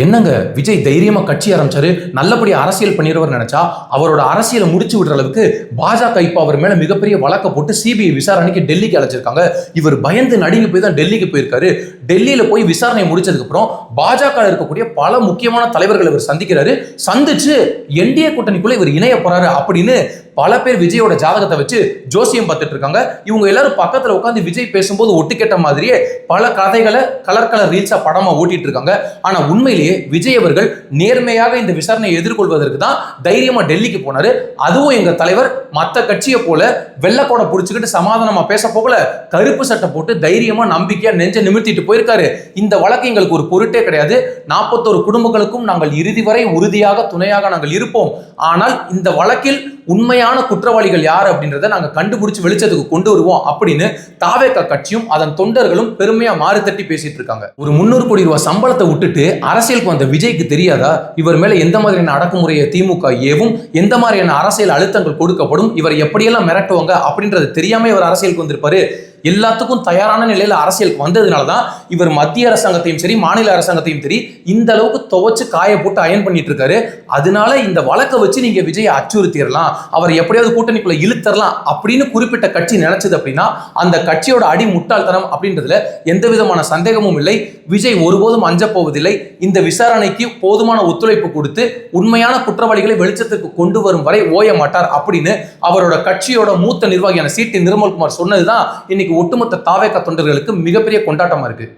என்னங்க விஜய் தைரியமா கட்சி ஆரம்பிச்சாரு? நல்லபடியா அரசியல் பண்ணிடுவர் நினைச்சா அவரோட அரசியலை முடிச்சு விடுற அளவுக்கு பாஜக இப்போ அவர் மேல மிகப்பெரிய வழக்க போட்டு சிபிஐ விசாரணைக்கு டெல்லிக்கு அழைச்சிருக்காங்க. இவர் பயந்து நடுங்கி போய் தான் டெல்லிக்கு போயிருக்காரு. டெல்லியில போய் விசாரணை முடிச்சதுக்கு அப்புறம் பாஜக இருக்கக்கூடிய பல முக்கியமான தலைவர்கள் இவர் சந்திக்கிறாரு. சந்திச்சு என்டிஏ கூட்டணிக்குள்ள இவர் இணைய போறாரு அப்படின்னு பல பேர் விஜயோட ஜாதகத்தை வச்சு ஜோசியம் பார்த்துட்டு இருக்காங்க. இவங்க எல்லாரும் பக்கத்துல உட்காந்து விஜய் பேசும்போது ஒட்டு கேட்ட மாதிரியே பல கதைகளை கலர் கலர் ரீல்ஸா படமா ஓட்டிட்டு இருக்காங்க. ஆனா உண்மையிலேயே விஜய் அவர்கள் நேர்மையாக இந்த விசாரணையை எதிர்கொள்வதற்கு தான் தைரியமா டெல்லிக்கு போனாரு. அதுவும் எங்க தலைவர் மத்த கட்சியை போல வெள்ளக்கோடை புடிச்சுக்கிட்டு சமாதானமா பேச போகல. கருப்பு சட்டை போட்டு தைரியமா நம்பிக்கையா நெஞ்ச நிமிர்த்திட்டு போயிருக்காரு. இந்த வழக்கு எங்களுக்கு ஒரு பொருட்டே கிடையாது. நாற்பத்தோரு குடும்பங்களுக்கும் நாங்கள் இறுதி வரை உறுதியாக துணையாக நாங்கள் இருப்போம். ஆனால் இந்த வழக்கில் உண்மையான குற்றவாளிகள் யார் அப்படின்றத நாங்க கண்டுபிடிச்சு வெளிச்சத்துக்கு கொண்டு வருவோம் அப்படின்னு தாவேக கட்சியும் அதன் தொண்டர்களும் பெருமையா மாறு தட்டி பேசிட்டு இருக்காங்க. ஒரு முன்னூறு கோடி ரூபாய் சம்பளத்தை விட்டுட்டு அரசியலுக்கு வந்த விஜய்க்கு தெரியாதா? இவர் மேலே எந்த மாதிரியான அடக்குமுறையை திமுக ஏவும் எந்த மாதிரியான அரசியல் அழுத்தங்கள் கொடுக்கப்படும் இவர் எப்படியெல்லாம் மிரட்டுவாங்க அப்படின்றது தெரியாம இவர் அரசியலுக்கு வந்திருப்பாரு. எல்லாத்துக்கும் தயாரான நிலையில் அரசியலுக்கு வந்ததுனால தான் இவர் மத்திய அரசாங்கத்தையும் சரி மாநில அரசாங்கத்தையும் சரி இந்த அளவுக்கு துவைச்சு காய போட்டு அயன் பண்ணிட்டு இருக்காரு அதனால இந்த வழக்கை வச்சு நீங்க விஜயை அச்சுறுத்திடலாம் அவர் எப்படியாவது கூட்டணிக்குள்ள இழுத்தரலாம் அப்படின்னு குறிப்பிட்ட கட்சி நினைச்சது அப்படின்னா அந்த கட்சியோட அடி முட்டாள்தனம் அப்படின்றதுல எந்த விதமான சந்தேகமும் இல்லை. விஜய் ஒருபோதும் அஞ்சப் போவதில்லை இந்த விசாரணைக்கு போதுமான ஒத்துழைப்பு கொடுத்து உண்மையான குற்றவாளிகளை வெளிச்சத்துக்கு கொண்டு வரும் வரை ஓய மாட்டார் அப்படின்னு அவரோட கட்சியோட மூத்த நிர்வாகியான சி டி நிர்மல்குமார் சொன்னதுதான் இன்னைக்கு ஒட்டுமொத்த தாவேக தொண்டர்களுக்கு மிகப்பெரிய கொண்டாட்டமா இருக்கு.